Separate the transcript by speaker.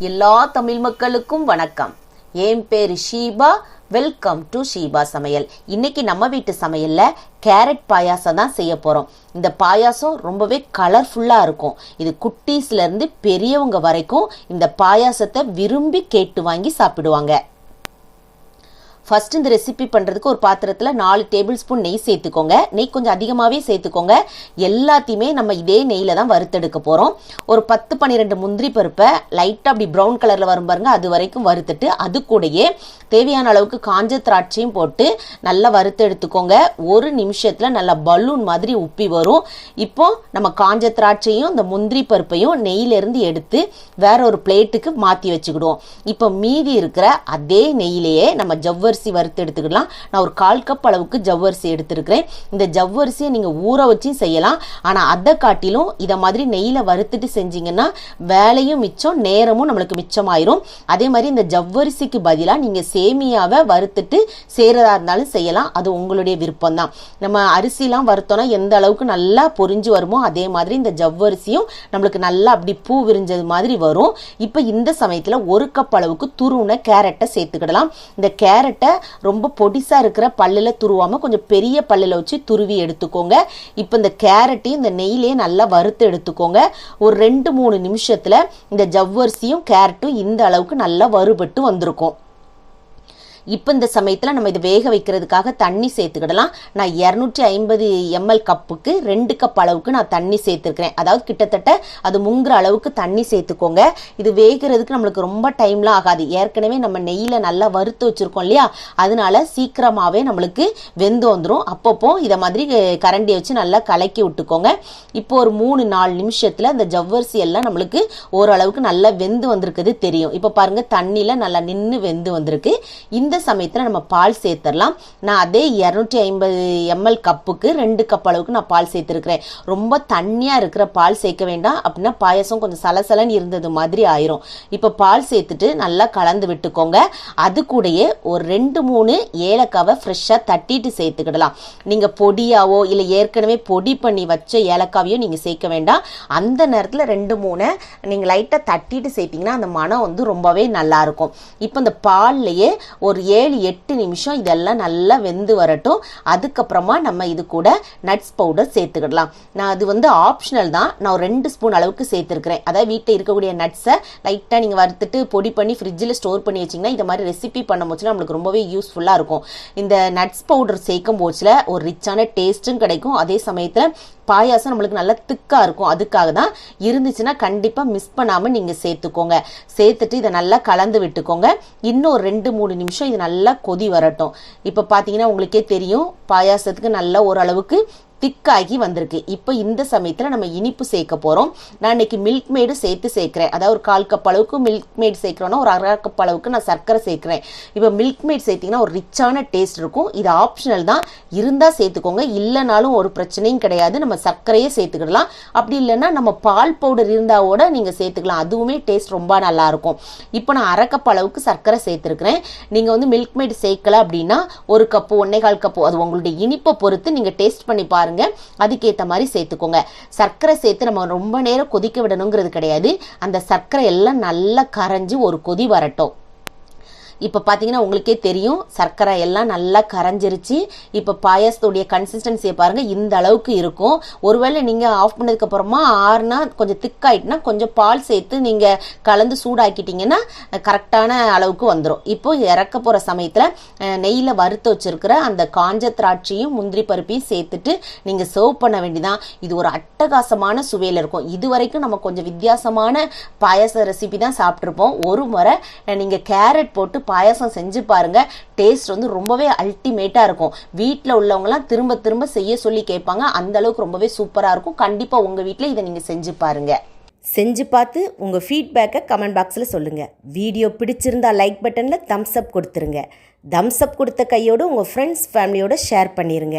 Speaker 1: எல்லா தமிழ் மக்களுக்கும் வணக்கம். என் பேரு ஷீபா. வெல்கம் டு ஷீபா சமையல். இன்னைக்கு நம்ம வீட்டு சமையல்ல கேரட் பாயாசம் தான் செய்ய போறோம். இந்த பாயாசம் ரொம்பவே கலர்ஃபுல்லா இருக்கும். இது குட்டீஸ்ல இருந்து பெரியவங்க வரைக்கும் இந்த பாயாசத்தை விரும்பி கேட்டு வாங்கி சாப்பிடுவாங்க. ஃபர்ஸ்ட் இந்த ரெசிபி பண்ணுறதுக்கு ஒரு பாத்திரத்தில் நாலு டேபிள் ஸ்பூன் நெய் சேர்த்துக்கோங்க. நெய் கொஞ்சம் அதிகமாகவே சேர்த்துக்கோங்க. எல்லாத்தையுமே நம்ம இதே நெய்யில் தான் வறுத்தெடுக்க போகிறோம் ஒரு பத்து பன்னிரெண்டு முந்திரி பருப்பை லைட்டாக அப்படி ப்ரௌன் கலரில் வரும் பாருங்க அது வரைக்கும் வறுத்துட்டு அது கூடயே தேவையான அளவுக்கு காஞ்ச திராட்சையும் போட்டு நல்லா வறுத்து எடுத்துக்கோங்க ஒரு நிமிஷத்தில் நல்லா பலூன் மாதிரி உப்பி வரும். இப்போ நம்ம காஞ்ச திராட்சையும் இந்த முந்திரி பருப்பையும் நெய்யிலேருந்து எடுத்து வேற ஒரு பிளேட்டுக்கு மாற்றி வச்சுக்கிடுவோம். இப்போ மீதி இருக்கிற அதே நெய்யிலேயே நம்ம ஜவ்வரிசி வறுத்து எடுத்துக்கலாம். நான் ஒரு கால் கப் அளவுக்கு ஜவ்வரிசி எடுத்துருக்கிறேன். இந்த ஜவ்வரிசியை நீங்கள் ஊற வச்சும் செய்யலாம். ஆனால் அதை காட்டிலும் இதை மாதிரி நெய்யில் வறுத்துட்டு செஞ்சீங்கன்னா வேலையும் மிச்சம் நேரமும் நம்மளுக்கு மிச்சமாயிரும். அதே மாதிரி இந்த ஜவ்வரிசிக்கு பதிலாக நீங்கள் சேமியாவை வறுத்துட்டு செய்கிறதா இருந்தாலும் செய்யலாம். அது உங்களுடைய விருப்பம் தான் நம்ம அரிசிலாம் வறுத்தோன்னா எந்த அளவுக்கு நல்லா பொரிஞ்சு வருமோ அதே மாதிரி இந்த ஜவ்வரிசியும் நம்மளுக்கு நல்லா அப்படி பூ விரிஞ்சது மாதிரி வரும். இப்போ இந்த சமயத்தில் ஒரு கப் அளவுக்கு துருவின கேரட்டை சேர்த்துக்கிடலாம். இந்த கேரட்டை ரொம்ப பொடிசாக இருக்கிற பல்லில் துருவாமல் கொஞ்சம் பெரிய பல்லில் வச்சு துருவி எடுத்துக்கோங்க. இப்போ இந்த கேரட்டையும் இந்த நெய்லேயே நல்லா வறுத்து எடுத்துக்கோங்க. ஒரு ரெண்டு மூணு நிமிஷத்தில் இந்த ஜவ்வரிசியும் கேரட்டும் இந்த அளவுக்கு நல்லா வறுபட்டு வந்திருக்கும். இப்போ இந்த சமயத்தில் நம்ம இதை வேக வைக்கிறதுக்காக தண்ணி சேர்த்துக்கிடலாம். நான் இரநூற்றி ஐம்பது எம்எல் கப்புக்கு ரெண்டு கப் அளவுக்கு நான் தண்ணி சேர்த்துருக்கிறேன். அதாவது கிட்டத்தட்ட அது முங்குற அளவுக்கு தண்ணி சேர்த்துக்கோங்க. இது வேகிறதுக்கு நம்மளுக்கு ரொம்ப டைம்லாம் ஆகாது. ஏற்கனவே நம்ம நெய்யில் நல்லா வறுத்து வச்சுருக்கோம் இல்லையா? அதனால சீக்கிரமாகவே நம்மளுக்கு வெந்து வந்துடும் அப்பப்போ இதை மாதிரி கரண்டியை வச்சு நல்லா கலக்கி விட்டுக்கோங்க. இப்போ ஒரு மூணு நாலு நிமிஷத்தில் இந்த ஜவ்வரிசி எல்லாம் நம்மளுக்கு ஓரளவுக்கு நல்லா வெந்து வந்திருக்குது தெரியும். இப்போ பாருங்கள் தண்ணியில் நல்லா நின்று வெந்து வந்திருக்கு. இந்த இந்த சமயத்தில் நம்ம பால் சேர்த்துடலாம் நான் அதே இரநூற்றி ஐம்பது எம்எல் கப்புக்கு ரெண்டு கப் அளவுக்கு நான் பால் சேர்த்துருக்கிறேன். ரொம்ப தண்ணியாக இருக்கிற பால் சேர்க்க வேண்டாம். அப்படின்னா பாயசம் கொஞ்சம் சலசலன்னு இருந்தது மாதிரி ஆயிரும். இப்போ பால் சேர்த்துட்டு நல்லா கலந்து விட்டுக்கோங்க. அது கூடயே ஒரு ரெண்டு மூணு ஏலக்காவை ஃப்ரெஷ்ஷாக தட்டிட்டு சேர்த்துக்கிடலாம். நீங்கள் பொடியாவோ இல்லை ஏற்கனவே பொடி பண்ணி வச்ச ஏலக்காவையோ நீங்கள் சேர்க்க வேண்டாம். அந்த நேரத்தில் ரெண்டு மூணு நீங்கள் லைட்டாக தட்டிட்டு சேர்த்தீங்கன்னா அந்த மனம் வந்து ரொம்பவே நல்லாயிருக்கும் இப்போ இந்த பால்லையே ஒரு ஏழு எட்டு நிமிஷம் இதெல்லாம் நல்லா வெந்து வரட்டும். அதுக்கப்புறமா நம்ம இது கூட நட்ஸ் பவுடர் சேர்த்துக்கிடலாம். நான் அது வந்து ஆப்ஷனல் தான். நான் ரெண்டு ஸ்பூன் அளவுக்கு சேர்த்துருக்கிறேன். அதாவது வீட்டில் இருக்கக்கூடிய நட்ஸை லைட்டாக நீங்கள் வறுத்துட்டு பொடி பண்ணி ஃப்ரிட்ஜில் ஸ்டோர் பண்ணி வச்சிங்கன்னா இந்த மாதிரி ரெசிபி பண்ண போச்சுன்னா நம்மளுக்கு ரொம்பவே யூஸ்ஃபுல்லாக இருக்கும். இந்த நட்ஸ் பவுடர் சேர்க்கும் போச்சில் ஒரு ரிச்சான டேஸ்ட்டும் கிடைக்கும். அதே சமயத்தில் பாயாசம் நம்மளுக்கு நல்லா திக்காக இருக்கும். அதுக்காக தான் இருந்துச்சுன்னா கண்டிப்பாக மிஸ் பண்ணாமல் நீங்கள் சேர்த்துக்கோங்க. சேர்த்துட்டு இதை நல்லா கலந்து விட்டுக்கோங்க. இன்னும் ரெண்டு மூணு நிமிஷம் இது நல்லா கொதி வரட்டும். இப்போ பார்த்தீங்கன்னா உங்களுக்கே தெரியும் பாயாசத்துக்கு நல்லா ஓரளவுக்கு திக்காகி வந்திருக்கு. இப்போ இந்த சமயத்தில் நம்ம இனிப்பு சேர்க்க போகிறோம் நான் இன்னைக்கு மில்க் மேடு சேர்த்து சேர்க்குறேன். அதாவது ஒரு கால் கப் அளவுக்கு மில்க் மேட் சேர்க்குறோன்னா ஒரு அரை கப் அளவுக்கு நான் சர்க்கரை சேர்க்குறேன். இப்போ மில்க் மேட் சேர்த்திங்கன்னா ஒரு ரிச்சான டேஸ்ட் இருக்கும். இது ஆப்ஷனல் தான். இருந்தால் சேர்த்துக்கோங்க. இல்லைனாலும் ஒரு பிரச்சனையும் கிடையாது. நம்ம சர்க்கரையே சேர்த்துக்கிடலாம். அப்படி இல்லைன்னா நம்ம பால் பவுடர் இருந்தால் கூட நீங்கள் சேர்த்துக்கலாம். அதுவுமே டேஸ்ட் ரொம்ப நல்லா இருக்கும். இப்போ நான் அரை கப் அளவுக்கு சர்க்கரை சேர்த்துருக்குறேன். நீங்கள் வந்து மில்க் மேட் சேர்க்கல அப்படின்னா ஒரு கப்பு ஒன்னே கால் கப்பு அது உங்களுடைய இனிப்பை பொறுத்து நீங்கள் டேஸ்ட் பண்ணி பாருங்கள் பாருங்க. அதுக்கேற்ற மாதிரி சேர்த்துக்கோங்க. சர்க்கரை சேர்த்து நம்ம ரொம்ப நேரம் கொதிக்க விடணுங்கிறது கிடையாது. அந்த சர்க்கரை எல்லாம் நல்லா கரைஞ்சி ஒரு கொதி வரட்டும். இப்போ பார்த்தீங்கன்னா உங்களுக்கே தெரியும் சர்க்கரை எல்லாம் நல்லா கரைஞ்சிருச்சு. இப்போ பாயாசத்துடைய கன்சிஸ்டன்சியை பாருங்கள் இந்த அளவுக்கு இருக்கும். ஒருவேளை நீங்கள் ஆஃப் பண்ணதுக்கு அப்புறமா ஆறுனா கொஞ்சம் திக்காயிட்டுனா கொஞ்சம் பால் சேர்த்து நீங்கள் கலந்து சூடாக்கிட்டீங்கன்னா கரெக்டான அளவுக்கு வந்துடும் இப்போ இறக்க போகிற சமயத்தில் நெய்யில் வறுத்து வச்சிருக்கிற அந்த காஞ்ச திராட்சையும் முந்திரி பருப்பையும் சேர்த்துட்டு நீங்கள் சர்வ் பண்ண வேண்டிதான். இது ஒரு அட்டகாசமான சுவையில் இருக்கும். இது வரைக்கும் நம்ம கொஞ்சம் வித்தியாசமான பாயாச ரெசிபி தான் சாப்பிட்ருப்போம் ஒரு முறை நீங்கள் கேரட் போட்டு பாயசம் செஞ்சு பாருங்க. டேஸ்ட் வந்து ரொம்பவே அல்டிமேட்டாக இருக்கும். வீட்டில் உள்ளவங்கலாம் திரும்ப திரும்ப செய்ய சொல்லி கேட்பாங்க. அந்த அளவுக்கு ரொம்பவே சூப்பராக இருக்கும். கண்டிப்பாக உங்கள் வீட்டில் இதை நீங்கள் செஞ்சு பாருங்க.
Speaker 2: செஞ்சு பார்த்து உங்கள் ஃபீட்பேக்கை கமெண்ட் பாக்ஸில் சொல்லுங்கள் வீடியோ பிடிச்சிருந்தா லைக் பட்டனில் தம்ஸ் அப் கொடுத்துருங்க. தம்ஸ் அப் கொடுத்த கையோடு உங்கள் ஃப்ரெண்ட்ஸ் ஃபேமிலியோட ஷேர் பண்ணிடுங்க